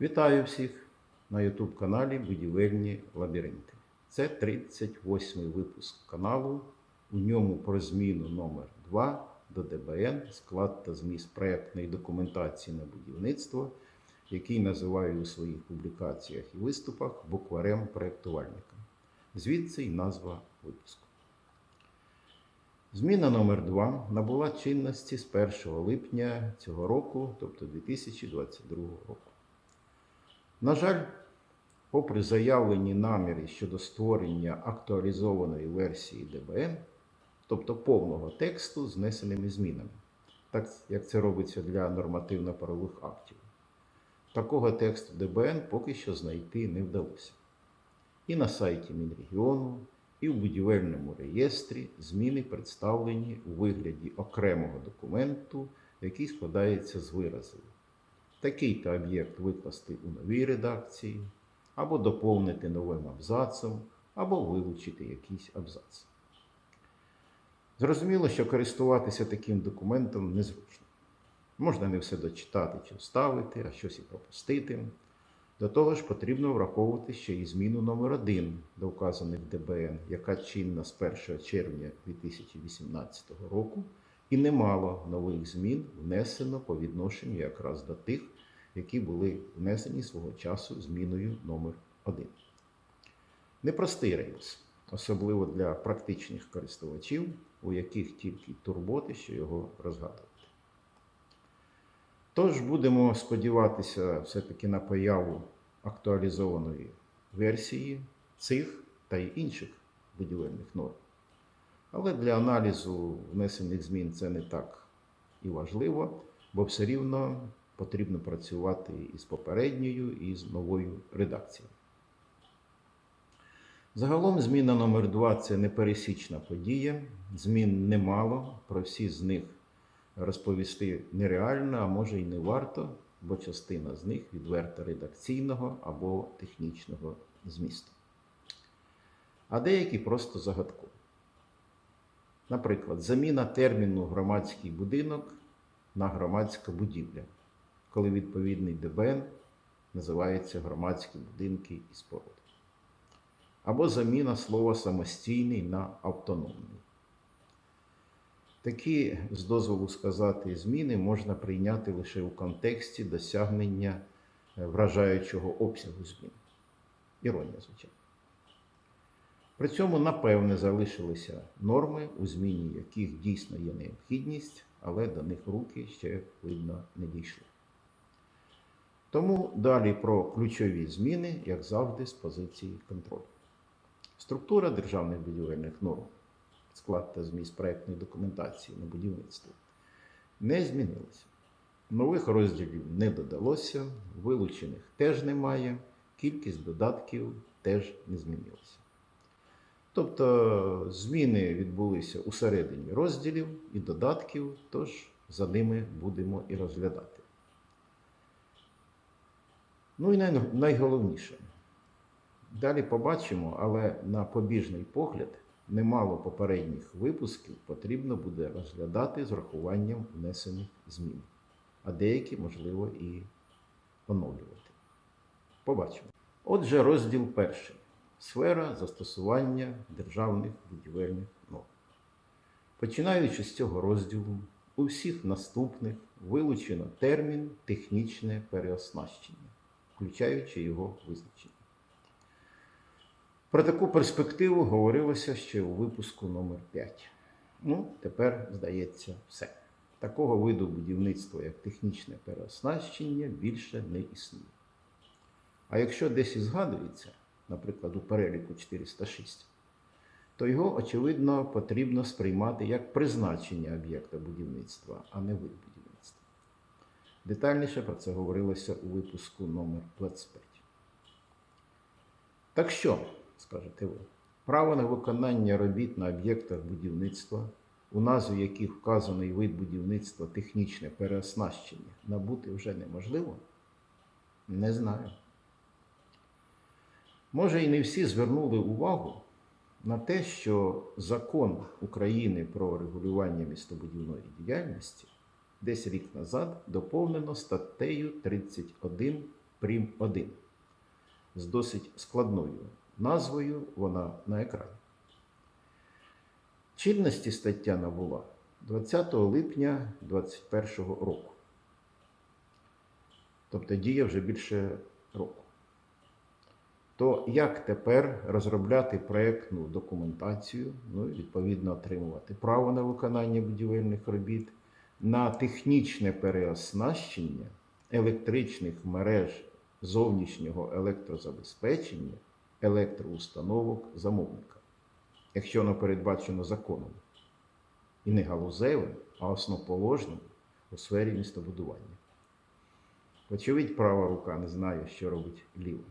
Вітаю всіх на YouTube каналі Будівельні лабіринти. Це 38 й випуск каналу. У ньому про зміну номер 2 до ДБН, склад та зміст проєктної документації на будівництво, який називаю у своїх публікаціях і виступах букварем проєктувальника. Звідси й назва випуску. Зміна номер 2 набула чинності з 1 липня цього року, тобто 2022 року. На жаль, попри заявлені наміри щодо створення актуалізованої версії ДБН, тобто повного тексту з внесеними змінами, так як це робиться для нормативно-правових актів, такого тексту ДБН поки що знайти не вдалося. І на сайті Мінрегіону, і в будівельному реєстрі зміни представлені у вигляді окремого документу, який складається з виразів. Такий-то об'єкт викласти у новій редакції, або доповнити новим абзацом, або вилучити якийсь абзац. Зрозуміло, що користуватися таким документом незручно. Можна не все дочитати чи вставити, а щось і пропустити. До того ж, потрібно враховувати ще і зміну номер 1 до вказаних ДБН, яка чинна з 1 червня 2018 року, і немало нових змін внесено по відношенню якраз до тих, які були внесені свого часу зміною номер 1 Непростий рейс, особливо для практичних користувачів, у яких тільки турботи, що його розгадувати. Тож будемо сподіватися все-таки на появу актуалізованої версії цих та й інших будівельних норм. Але для аналізу внесених змін це не так і важливо, бо все рівно потрібно працювати із попередньою і з новою редакцією. Загалом зміна номер 2 це непересічна подія. Змін немало, про всі з них розповісти нереально, а може й не варто, бо частина з них відверто редакційного або технічного змісту. А деякі просто загадкові. Наприклад, заміна терміну громадський будинок на громадська будівля, коли відповідний ДБН називається громадські будинки і споруди. Або заміна слова самостійний на автономний. Такі, з дозволу сказати, зміни можна прийняти лише у контексті досягнення е, вражаючого обсягу змін. Іронія, звичайно. При цьому, напевне, залишилися норми, у зміні яких дійсно є необхідність, але до них руки ще, видно, не дійшли. Тому далі про ключові зміни, як завжди, з позиції контролю. Структура державних будівельних норм, склад та зміст проєктної документації на будівництво не змінилася. Нових розділів не додалося, вилучених теж немає, кількість додатків теж не змінилася. Тобто зміни відбулися у середині розділів і додатків, тож за ними будемо і розглядати. Ну і найголовніше. Далі побачимо, але на побіжний погляд немало попередніх випусків потрібно буде розглядати з врахуванням внесених змін, а деякі, можливо, і оновлювати. Побачимо. Отже, розділ перший. Сфера застосування державних будівельних норм. Починаючи з цього розділу, у всіх наступних вилучено термін технічне переоснащення, включаючи його визначення. Про таку перспективу говорилося ще у випуску номер 5 Ну, тепер, здається, все. Такого виду будівництва, як технічне переоснащення, більше не існує. А якщо десь і згадується, наприклад, у переліку 406, то його, очевидно, потрібно сприймати як призначення об'єкта будівництва, а не вид будівництва. Детальніше про це говорилося у випуску номер 25. Так що, скажете ви, право на виконання робіт на об'єктах будівництва, у назві яких вказаний вид будівництва технічне переоснащення, набути вже неможливо? Не знаю. Може, і не всі звернули увагу на те, що закон України про регулювання містобудівної діяльності десь рік назад доповнено статтею 31 Прим 1 з досить складною назвою, вона на екрані. Чинності стаття набула 20 липня 2021 року. Тобто діє вже більше року. То як тепер розробляти проєктну документацію, ну і відповідно отримувати право на виконання будівельних робіт, на технічне переоснащення електричних мереж зовнішнього електрозабезпечення електроустановок замовника, якщо воно передбачено законом, і не галузевим, а основоположним у сфері містобудування. Очевидь, права рука не знає, що робить ліва.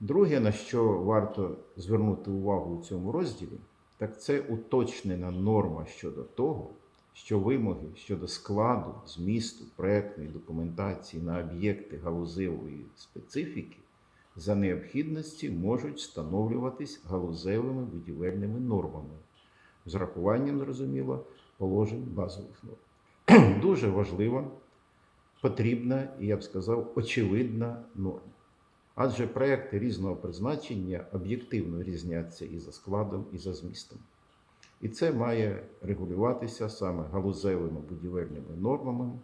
Друге, на що варто звернути увагу у цьому розділі, так це уточнена норма щодо того, що вимоги щодо складу, змісту проектної документації на об'єкти галузевої специфіки за необхідності можуть встановлюватись галузевими будівельними нормами, з рахуванням, зрозуміло, положень базових норм. Дуже важлива, потрібна і я б сказав, очевидна норма. Адже проекти різного призначення об'єктивно різняться і за складом, і за змістом. І це має регулюватися саме галузевими будівельними нормами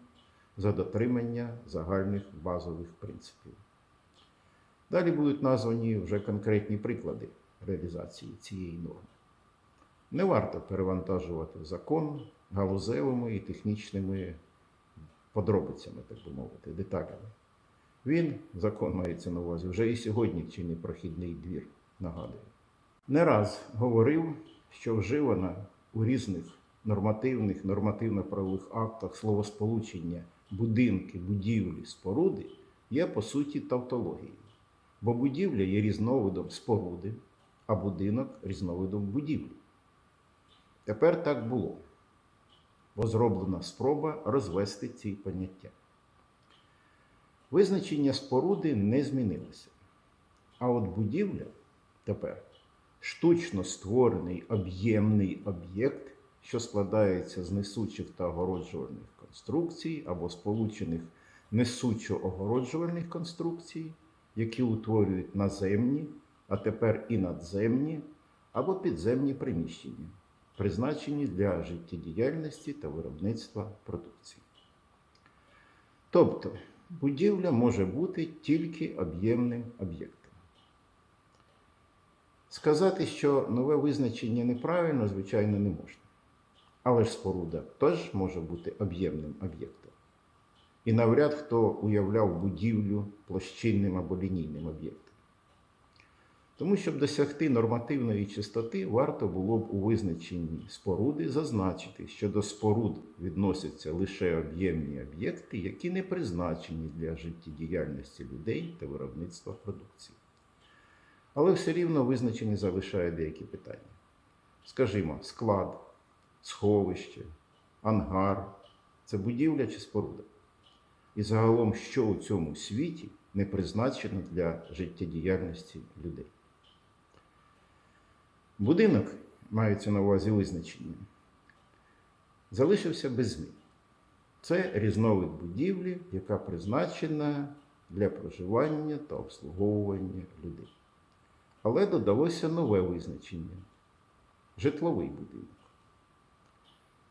за дотримання загальних базових принципів. Далі будуть названі вже конкретні приклади реалізації цієї норми. Не варто перевантажувати закон галузевими і технічними подробицями, так би мовити, деталями. Він, закон мається на увазі, вже і сьогодні чинний прохідний двір, нагадую. Не раз говорив, що вживана у різних нормативних, нормативно-правових актах словосполучення будинки, будівлі, споруди є по суті тавтологією. Бо будівля є різновидом споруди, а будинок різновидом будівлі. Тепер так було, бо зроблена спроба розвести ці поняття. Визначення споруди не змінилося. А от будівля тепер штучно створений об'ємний об'єкт, що складається з несучих та огороджувальних конструкцій або сполучених несучо-огороджувальних конструкцій, які утворюють наземні, а тепер і надземні або підземні приміщення, призначені для життєдіяльності та виробництва продукції. Тобто, будівля може бути тільки об'ємним об'єктом. Сказати, що нове визначення неправильно, звичайно, не можна. Але ж споруда теж може бути об'ємним об'єктом. І навряд хто уявляв будівлю площинним або лінійним об'єктом. Тому, щоб досягти нормативної чистоти, варто було б у визначенні споруди зазначити, що до споруд відносяться лише об'ємні об'єкти, які не призначені для життєдіяльності людей та виробництва продукції. Але все рівно визначені залишає деякі питання. Скажімо, склад, сховище, ангар це будівля чи споруда. І загалом, що у цьому світі не призначено для життєдіяльності людей. Будинок, мається на увазі визначення, залишився без змін. Це різновид будівлі, яка призначена для проживання та обслуговування людей. Але додалося нове визначення житловий будинок.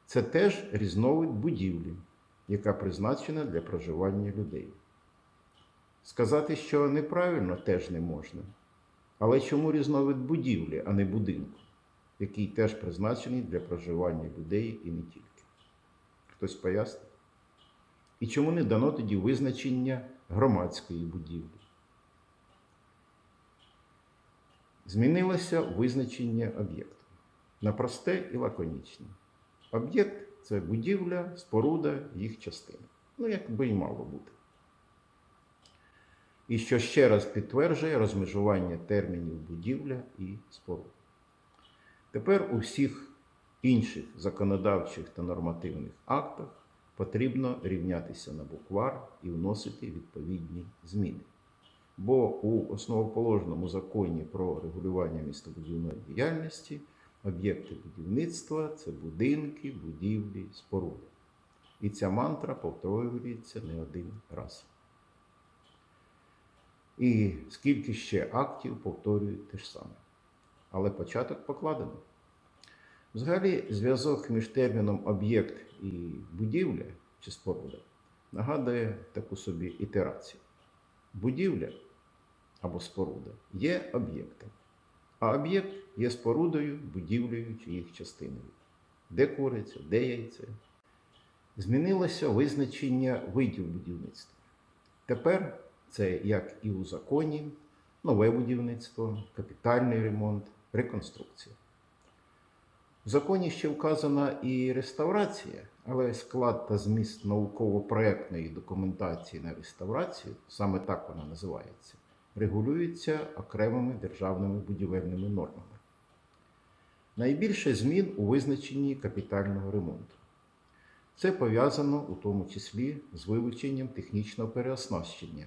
Це теж різновид будівлі, яка призначена для проживання людей. Сказати, що неправильно, теж не можна. Але чому різновид будівлі, а не будинку, який теж призначений для проживання людей і не тільки? Хтось пояснить? І чому не дано тоді визначення громадської будівлі? Змінилося визначення об'єкту на просте і лаконічне. Об'єкт це будівля, споруда, їх частина. Ну, як би й мало бути. І що ще раз підтверджує розмежування термінів будівля і споруда. Тепер у всіх інших законодавчих та нормативних актах потрібно рівнятися на буквар і вносити відповідні зміни. Бо у основоположному законі про регулювання містобудівної діяльності об'єкти будівництва це будинки, будівлі, споруди. І ця мантра повторюється не один раз. І скільки ще актів повторюють те ж саме. Але початок покладено. Взагалі, зв'язок між терміном об'єкт і будівля чи споруда нагадує таку собі ітерацію. Будівля або споруда є об'єктом, а об'єкт є спорудою, будівлею чи їх частиною. Де куриця, де яйце. Змінилося визначення видів будівництва. Тепер це як і у законі, нове будівництво, капітальний ремонт, реконструкція. В законі ще вказана і реставрація, але склад та зміст науково-проектної документації на реставрацію, саме так вона називається, регулюється окремими державними будівельними нормами. Найбільше змін у визначенні капітального ремонту. Це пов'язано у тому числі з вилученням технічного переоснащення,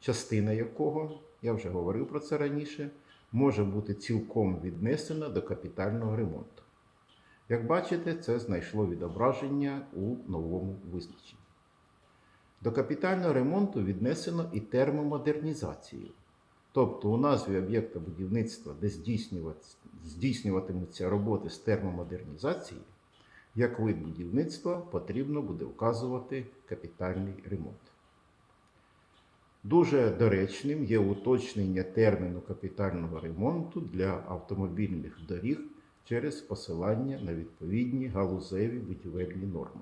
частина якого, я вже говорив про це раніше, може бути цілком віднесена до капітального ремонту. Як бачите, це знайшло відображення у новому визначенні. До капітального ремонту віднесено і термомодернізацію. Тобто у назві об'єкта будівництва, де здійснюватимуться роботи з термомодернізації, як вид будівництва потрібно буде вказувати капітальний ремонт. Дуже доречним є уточнення терміну капітального ремонту для автомобільних доріг через посилання на відповідні галузеві будівельні норми.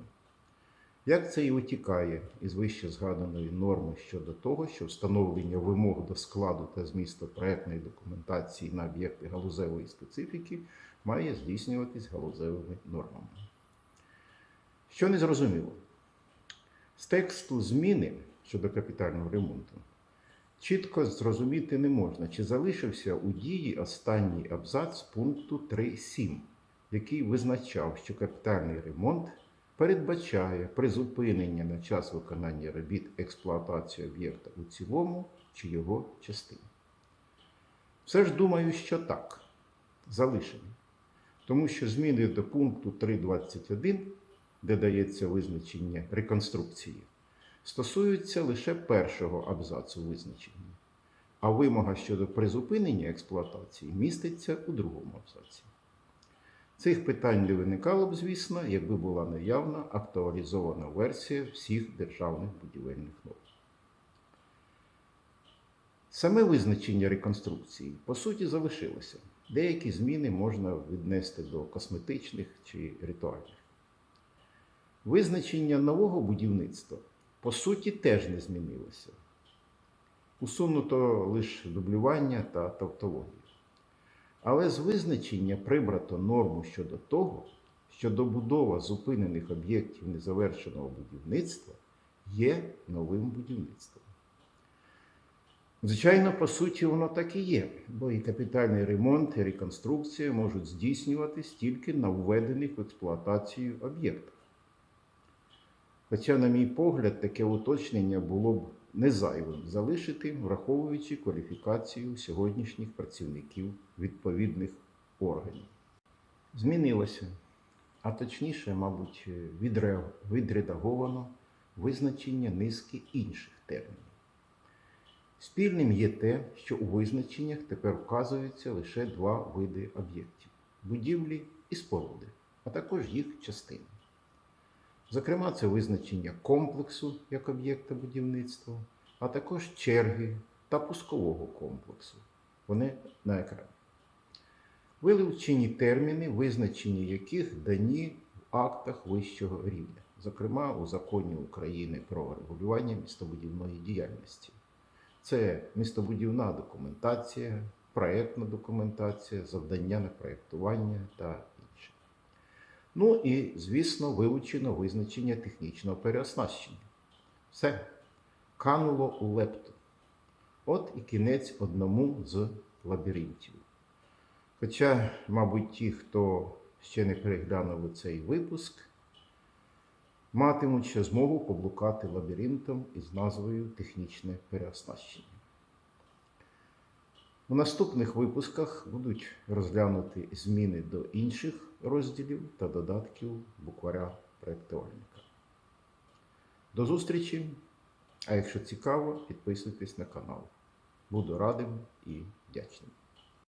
Як це і витікає із вище згаданої норми щодо того, що встановлення вимог до складу та змісту проектної документації на об'єкти галузевої специфіки має здійснюватись галузевими нормами. Що не зрозуміло? З тексту зміни щодо капітального ремонту чітко зрозуміти не можна, чи залишився у дії останній абзац пункту 3.7, який визначав, що капітальний ремонт передбачає призупинення на час виконання робіт експлуатації об'єкта у цілому чи його частині. Все ж думаю, що так, залишені. Тому що зміни до пункту 3.21, де дається визначення реконструкції, стосуються лише першого абзацу визначення, а вимога щодо призупинення експлуатації міститься у другому абзаці. Цих питань не виникало б, звісно, якби була наявна актуалізована версія всіх державних будівельних норм. Саме визначення реконструкції, по суті, залишилося. Деякі зміни можна віднести до косметичних чи ритуальних. Визначення нового будівництва, по суті, теж не змінилося. Усунуто лише дублювання та тавтологію. Але з визначення прибрато норму щодо того, що добудова зупинених об'єктів незавершеного будівництва є новим будівництвом. Звичайно, по суті, воно так і є, бо і капітальний ремонт, і реконструкція можуть здійснюватись тільки на введених в експлуатацію об'єктах. Хоча, на мій погляд, таке уточнення було б не зайвим залишити, враховуючи кваліфікацію сьогоднішніх працівників відповідних органів. Змінилося, а точніше, мабуть, відредаговано визначення низки інших термінів. Спільним є те, що у визначеннях тепер вказуються лише два види об'єктів будівлі і споруди, а також їх частини. Зокрема, це визначення комплексу як об'єкта будівництва, а також черги та пускового комплексу. Вони на екрані. Вилучені терміни, визначення яких дані в актах вищого рівня, зокрема у законі України про регулювання містобудівної діяльності. Це містобудівна документація, проєктна документація, завдання на проєктування та. Ну і, звісно, вилучено визначення технічного переоснащення. Все кануло у лепту. От і кінець одному з лабіринтів. Хоча, мабуть, ті, хто ще не переглянув цей випуск, матимуть ще змогу поблукати лабіринтом із назвою Технічне переоснащення. У наступних випусках будуть розглянуті зміни до інших розділів та додатків букваря проєктувальника. До зустрічі! А якщо цікаво, підписуйтесь на канал. Буду радим і вдячним.